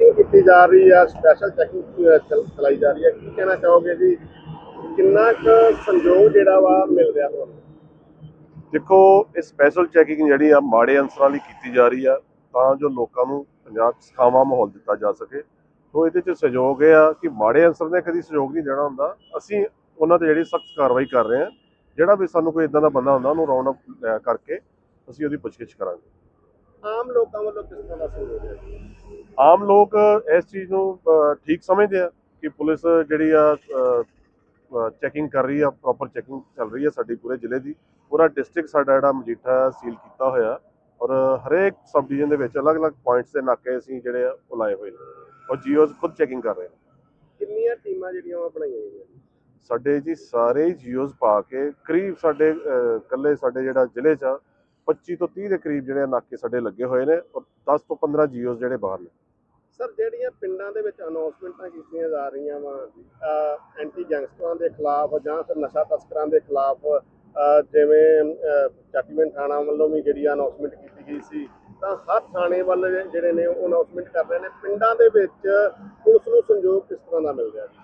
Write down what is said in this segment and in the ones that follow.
Checking ਕੀਤੀ ਜਾ ਰਹੀ ਆ ਸਪੈਸ਼ਲ ਚੈਕਿੰਗ ਚਲਾਈ ਜਾ ਰਹੀ ਹੈ ਕੀ ਕਹਿਣਾ ਚਾਹੋਗੇ ਜੀ? ਕਿੰਨਾ ਕੁ ਸੰਯੋਗ ਜਿਹੜਾ ਵਾ ਮਿਲ ਰਿਹਾ ਤੁਹਾਨੂੰ? ਦੇਖੋ ਇਹ ਸਪੈਸ਼ਲ ਚੈਕਿੰਗ ਜਿਹੜੀ ਆ ਮਾੜੇ ਅਨਸਰਾਂ ਲਈ ਕੀਤੀ ਜਾ ਰਹੀ ਆ ਤਾਂ ਜੋ ਲੋਕਾਂ ਨੂੰ ਪੰਜਾਬ ਸਿਖਾਵਾਂ ਮਾਹੌਲ ਦਿੱਤਾ ਜਾ ਸਕੇ। ਸੋ ਇਹਦੇ 'ਚ ਸਹਿਯੋਗ ਇਹ ਆ ਕਿ ਮਾੜੇ ਅਨਸਰ ਨੇ ਕਦੀ ਸਹਿਯੋਗ ਨਹੀਂ ਦੇਣਾ ਹੁੰਦਾ। ਅਸੀਂ ਉਹਨਾਂ ਤੇ ਜਿਹੜੀ ਸਖਤ ਕਾਰਵਾਈ ਕਰ ਰਹੇ ਹਾਂ ਜਿਹੜਾ ਵੀ ਸਾਨੂੰ ਕੋਈ ਇਦਾਂ ਦਾ ਬੰਦਾ ਹੁੰਦਾ ਉਹਨੂੰ ਰਾਉਂਡ ਅਪ ਕਰਕੇ ਅਸੀਂ ਉਹਦੀ ਪੁੱਛਗਿੱਛ ਕਰਾਂਗੇ। ਆਮ ਲੋਕਾਂ ਵੱਲੋਂ ਕਿਸ ਤਰ੍ਹਾਂ ਦਾ ਸਹਿਯੋਗ ਹੈ? ਆਮ ਲੋਕ ਇਸ ਚੀਜ਼ ਨੂੰ ਠੀਕ ਸਮਝਦੇ ਆ ਕਿ ਪੁਲਿਸ ਜਿਹੜੀ ਆ ਚੈਕਿੰਗ ਕਰ ਰਹੀ ਆ ਪ੍ਰੋਪਰ ਚੈਕਿੰਗ ਚੱਲ ਰਹੀ ਆ ਸਾਡੀ ਪੂਰੇ ਜ਼ਿਲ੍ਹੇ ਦੀ। ਪੂਰਾ ਡਿਸਟ੍ਰਿਕਟ ਸਾਡਾ ਜਿਹੜਾ ਮਜੀਠਾ ਸੀਲ ਕੀਤਾ ਹੋਇਆ। ਔਰ ਹਰੇਕ ਸਬ ਡਿਵੀਜ਼ਨ ਦੇ ਵਿੱਚ ਅਲੱਗ-ਅਲੱਗ ਪੁਆਇੰਟਸ ਦੇ ਨਾਕੇ ਅਸੀਂ ਜਿਹੜੇ ਆ ਉਹ ਲਾਏ ਹੋਏ ਨੇ। ਔਰ ਜੀਓਜ਼ ਖੁਦ ਚੈਕਿੰਗ ਕਰ ਰਹੇ ਨੇ। ਕਿੰਨੀਆਂ ਟੀਮਾਂ ਜਿਹੜੀਆਂ ਵਾ ਬਣਾਈਆਂ ਗਈਆਂ ਸਾਡੇ ਜੀ ਸਾਰੇ ਜੀਓਜ਼ ਪਾ ਕੇ ਕਰੀਬ ਸਾਡੇ ਇਕੱਲੇ ਸਾਡੇ ਜਿਹੜਾ ਜ਼ਿਲ੍ਹੇ 'ਚ ਆ, 25 ਤੋਂ 30 ਦੇ ਕਰੀਬ ਜਿਹੜੇ ਨਾਕੇ ਸਾਡੇ ਲੱਗੇ ਹੋਏ ਨੇ। ਔਰ 10 ਤੋਂ 15 ਜੀਓਜ਼ ਜਿਹੜੇ ਬਾਹਰ ਨੇ। ਸਰ ਜਿਹੜੀਆਂ ਪਿੰਡਾਂ ਦੇ ਵਿੱਚ ਅਨਾਉਂਸਮੈਂਟਾਂ ਕੀਤੀਆਂ ਜਾ ਰਹੀਆਂ ਵਾ ਐਂਟੀ ਗੈਂਗਸਟਰਾਂ ਦੇ ਖਿਲਾਫ ਜਾਂ ਫਿਰ ਨਸ਼ਾ ਤਸਕਰਾਂ ਦੇ ਖਿਲਾਫ ਜਿਵੇਂ ਅਹ, ਥਾਣਾ ਵੱਲੋਂ ਵੀ ਜਿਹੜੀ ਅਨਾਉਂਸਮੈਂਟ ਕੀਤੀ ਗਈ ਸੀ ਤਾਂ ਹਰ ਥਾਣੇ ਵੱਲ ਜਿਹੜੇ ਨੇ ਉਹ ਅਨਾਉਂਸਮੈਂਟ ਕਰ ਰਹੇ ਨੇ। ਪਿੰਡਾਂ ਦੇ ਵਿੱਚ ਪੁਲਿਸ ਨੂੰ ਸੰਯੋਗ ਕਿਸ ਤਰ੍ਹਾਂ ਦਾ ਮਿਲ ਰਿਹਾ ਜੀ?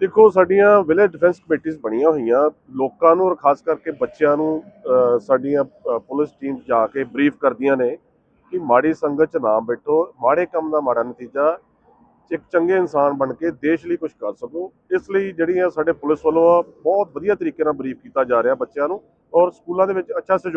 ਦੇਖੋ ਸਾਡੀਆਂ ਵਿਲੇਜ ਡਿਫੈਂਸ ਕਮੇਟੀਆਂ ਬਣੀਆਂ ਹੋਈਆਂ। ਲੋਕਾਂ ਨੂੰ ਔਰ ਖਾਸ ਕਰਕੇ ਬੱਚਿਆਂ ਨੂੰ ਸਾਡੀਆਂ ਪੁਲਿਸ ਟੀਮ ਜਾ ਕੇ ਬਰੀਫ ਕਰਦੀਆਂ ਨੇ। ਕਿ ਮਾੜੀ ਸੰਗਤ 'ਚ ਨਾ ਬੈਠੋ ਮਾੜੇ ਕੰਮ ਦਾ ਮਾੜਾ ਨਤੀਜਾ ਇੱਕ ਚੰਗੇ ਇਨਸਾਨ ਬਣ ਕੇ ਦੇਸ਼ ਲਈ ਕੁਝ ਕਰ ਸਕੋ। ਇਸ ਲਈ ਜਿਹੜੀ ਆ ਸਾਡੇ ਪੁਲਿਸ ਵੱਲੋਂ ਆ, ਬਹੁਤ ਵਧੀਆ ਤਰੀਕੇ ਨਾਲ ਬਰੀਫ ਕੀਤਾ ਜਾ ਰਿਹਾ ਬੱਚਿਆਂ ਨੂੰ ਔਰ ਸਕੂਲਾਂ ਦੇ ਵਿੱਚ ਅੱਛਾ ਸਹਿਯੋਗ